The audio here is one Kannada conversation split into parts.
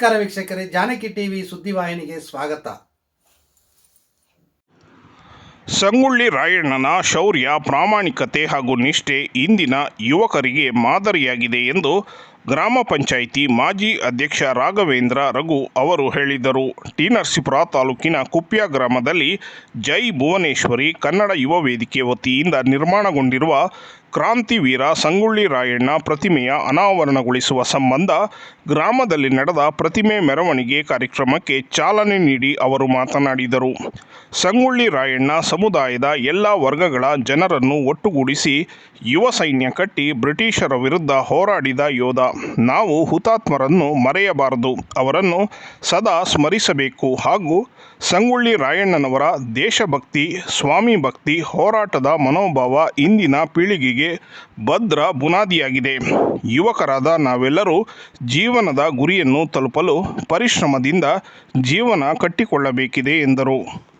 ನಮಸ್ಕಾರ ವೀಕ್ಷಕರೇ, ಜಾನಕಿ ಟಿವಿ ಸುದ್ದಿವಾಹಿನಿಗೆ ಸ್ವಾಗತ. ಸಂಗೊಳ್ಳಿ ರಾಯಣ್ಣನ ಶೌರ್ಯ, ಪ್ರಾಮಾಣಿಕತೆ ಹಾಗೂ ನಿಷ್ಠೆ ಇಂದಿನ ಯುವಕರಿಗೆ ಮಾದರಿಯಾಗಿದೆ ಎಂದು ಗ್ರಾಮ ಪಂಚಾಯಿತಿ ಮಾಜಿ ಅಧ್ಯಕ್ಷ ರಾಘವೇಂದ್ರ ರಘು ಅವರು ಹೇಳಿದರು. ಟಿ. ನರಸೀಪುರ ತಾಲೂಕಿನ ಕುಪ್ಯ ಗ್ರಾಮದಲ್ಲಿ ಜೈ ಭುವನೇಶ್ವರಿ ಕನ್ನಡ ಯುವ ವೇದಿಕೆ ವತಿಯಿಂದ ನಿರ್ಮಾಣಗೊಂಡಿರುವ ಕ್ರಾಂತಿವೀರ ಸಂಗೊಳ್ಳಿ ರಾಯಣ್ಣ ಪ್ರತಿಮೆಯ ಅನಾವರಣಗೊಳಿಸುವ ಸಂಬಂಧ ಗ್ರಾಮದಲ್ಲಿ ನಡೆದ ಪ್ರತಿಮೆ ಮೆರವಣಿಗೆ ಕಾರ್ಯಕ್ರಮಕ್ಕೆ ಚಾಲನೆ ನೀಡಿ ಅವರು ಮಾತನಾಡಿದರು. ಸಂಗೊಳ್ಳಿ ರಾಯಣ್ಣ ಸಮುದಾಯದ ಎಲ್ಲ ವರ್ಗಗಳ ಜನರನ್ನು ಒಟ್ಟುಗೂಡಿಸಿ ಯುವ ಸೈನ್ಯ ಕಟ್ಟಿ ಬ್ರಿಟಿಷರ ವಿರುದ್ಧ ಹೋರಾಡಿದ ಯೋಧ ನಾವು ಹುತಾತ್ಮರನ್ನು ಮರೆಯಬಾರದು. ಅವರನ್ನು ಸದಾ ಸ್ಮರಿಸಬೇಕು. ಹಾಗೂ ಸಂಗೊಳ್ಳಿ ರಾಯಣ್ಣನವರ ದೇಶಭಕ್ತಿ, ಸ್ವಾಮಿ ಭಕ್ತಿ, ಹೋರಾಟದ ಮನೋಭಾವ ಇಂದಿನ ಪೀಳಿಗೆಗೆ ಭದ್ರ ಬುನಾದಿಯಾಗಿದೆ. ಯುವಕರಾದ ನಾವೆಲ್ಲರೂ ಜೀವನದ ಗುರಿಯನ್ನು ತಲುಪಲು ಪರಿಶ್ರಮದಿಂದ ಜೀವನ ಕಟ್ಟಿಕೊಳ್ಳಬೇಕಿದೆ, ಎಂದರು.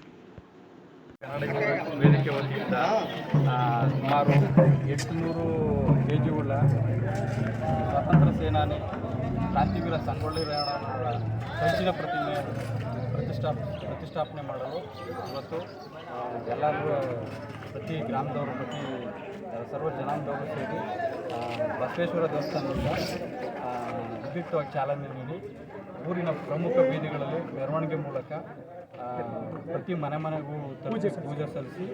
ಸುಮಾರು ಎಂಟುನೂರು ಕೆ ಜಿಗಳ ಸೇನಾನಿ ಕ್ರಾಂತಿವೀರ ಸಂಗೊಳ್ಳಿ ರಾಯಣ್ಣನವರ ಕಂಚಿನ ಪ್ರತಿಮೆ ಪ್ರತಿಷ್ಠಾ ಪ್ರತಿಷ್ಠಾಪನೆ ಮಾಡಲು ಇವತ್ತು ಎಲ್ಲರೂ ಪ್ರತಿ ಗ್ರಾಮದವರು, ಪ್ರತಿ ಸರ್ವ ಜನಾಂಗದವರು ಸೇರಿ ಬಸವೇಶ್ವರ ದೇವಸ್ಥಾನದಿಂದ ವಿದ್ಯುಕ್ತವಾಗಿ ಚಾಲನೆ ನೀಡಿ, ಊರಿನ ಪ್ರಮುಖ ಬೀದಿಗಳಲ್ಲಿ ಮೆರವಣಿಗೆ ಮೂಲಕ ಪ್ರತಿ ಮನೆ ಮನೆಗೂ ಪೂಜೆ ಪೂಜೆ ಸಲ್ಲಿಸಿ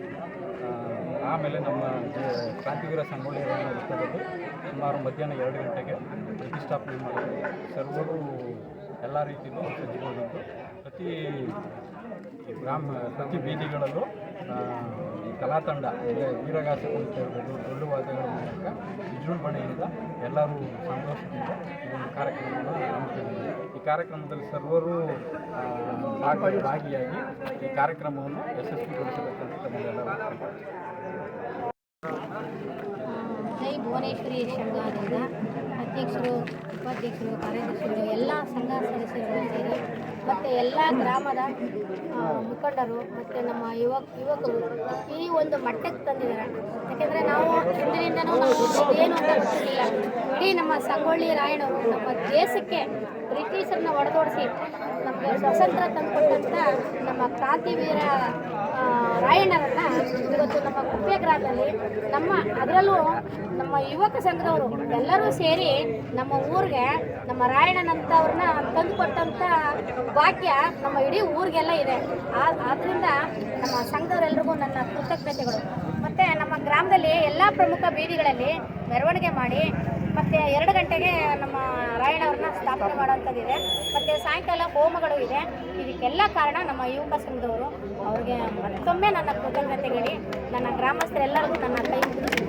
ಆಮೇಲೆ ನಮ್ಮ ಕಾಂತಿವೀರ ಕ್ರಾಂತಿವೀರ ಸಂಗೊಳ್ಳಿ ವೃತ್ತದಲ್ಲಿ ಸುಮಾರು ಮಧ್ಯಾಹ್ನ ಎರಡು ಗಂಟೆಗೆ ಪ್ರತಿಷ್ಠಾಪನೆ ಮಾಡಲು ಸರ್ವರು ಎಲ್ಲ ರೀತಿಯಲ್ಲೂ ಸಜ್ಜುಗೊಂಡಿದ್ದು ಪ್ರತಿ ಗ್ರಾಮ ಪ್ರತಿ ಬೀದಿಗಳಲ್ಲೂ ಈ ಕಲಾತಂಡ ಅಂದರೆ ವೀರಗಾಸೆ ಕುಣಿತ ಇರ್ಬೋದು ಡೊಳ್ಳು ವಾದ್ಯಗಳ ಮೂಲಕ ವಿಜೃಂಭಣೆಯಿಂದ ಎಲ್ಲರೂ ಸಂತೋಷದಿಂದ ಈ ಒಂದು ಕಾರ್ಯಕ್ರಮವನ್ನು ಹಮ್ಮಿಕೊಂಡಿದ್ದೀವಿ ಈ ಕಾರ್ಯಕ್ರಮದಲ್ಲಿ ಸರ್ವರು ಭಾಗಿಯಾಗಿ ಈ ಕಾರ್ಯಕ್ರಮವನ್ನು ಯಶಸ್ವಿಗೊಳಿಸಬೇಕಂತ ಜೈ ಭುವನೇಶ್ವರಿ ಸಂಘದಿಂದ ಅಧ್ಯಕ್ಷರು, ಉಪಾಧ್ಯಕ್ಷರು, ಕಾರ್ಯದರ್ಶಿಗಳು, ಎಲ್ಲ ಸಂಘ ಸದಸ್ಯರುಗಳು ಸೇರಿ ಮತ್ತು ಎಲ್ಲ ಗ್ರಾಮದ ಮುಖಂಡರು ಮತ್ತು ನಮ್ಮ ಯುವಕ ಯುವಕರು ಈ ಒಂದು ಮಟ್ಟಕ್ಕೆ ತಂದಿದ್ದಾರೆ. ಯಾಕೆಂದರೆ ನಾವು ಹಿಂದಿನ ಏನು ಅಂತ ಗೊತ್ತಿರಲಿಲ್ಲ ಇಡೀ ನಮ್ಮ ಸಂಗೊಳ್ಳಿ ರಾಯಣ್ಣವರು ನಮ್ಮ ದೇಶಕ್ಕೆ ಬ್ರಿಟಿಷರನ್ನ ಹೊಡೆದೋಡಿಸಿ ನಮಗೆ ಸ್ವಾತಂತ್ರ್ಯ ತಂದುಕೊಟ್ಟಂಥ ನಮ್ಮ ಕ್ರಾಂತಿವೀರ ರಾಯಣ್ಣರನ್ನ ಇವತ್ತು ನಮ್ಮ ಕುಪ್ಪೆ ನಮ್ಮ ಅದರಲ್ಲೂ ನಮ್ಮ ಯುವಕ ಸಂಘದವರು ಎಲ್ಲರೂ ಸೇರಿ ನಮ್ಮ ಊರಿಗೆ ನಮ್ಮ ರಾಯಣ್ಣನಂಥವ್ರನ್ನ ತಂದುಕೊಟ್ಟಂಥ ಭಾಗ್ಯ ನಮ್ಮ ಇಡೀ ಊರಿಗೆಲ್ಲ ಇದೆ. ಆದ್ದರಿಂದ ನಮ್ಮ ಸಂಘದವರೆಲ್ಲರಿಗೂ ನನ್ನ ಕೃತಜ್ಞತೆಗಳು. ಮತ್ತು ನಮ್ಮ ಗ್ರಾಮದಲ್ಲಿ ಎಲ್ಲ ಪ್ರಮುಖ ಬೀದಿಗಳಲ್ಲಿ ಮೆರವಣಿಗೆ ಮಾಡಿ ಮತ್ತು ಎರಡು ಗಂಟೆಗೆ ನಮ್ಮ ರಾಯಣ್ಣವ್ರನ್ನ ಸ್ಥಾಪನೆ ಮಾಡುವಂಥದ್ದಿದೆ. ಮತ್ತು ಸಾಯಂಕಾಲ ಹೋಮಗಳು ಇದೆ. ಇದಕ್ಕೆಲ್ಲ ಕಾರಣ ನಮ್ಮ ಯುವಕ ಸಂಘದವರು. ಅವ್ರಿಗೆ ಮತ್ತೊಮ್ಮೆ ನನ್ನ ಕೃತಜ್ಞತೆಗಳಿ ನನ್ನ ಗ್ರಾಮಸ್ಥರೆಲ್ಲರಿಗೂ ನನ್ನ ಕೈ ಮುಗಿಸಿ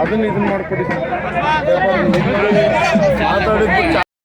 ಅದನ್ನ ಇದನ್ನ ಮಾಡ್ಕೊಡಿ. ಮಾತಾಡಿದ್ದು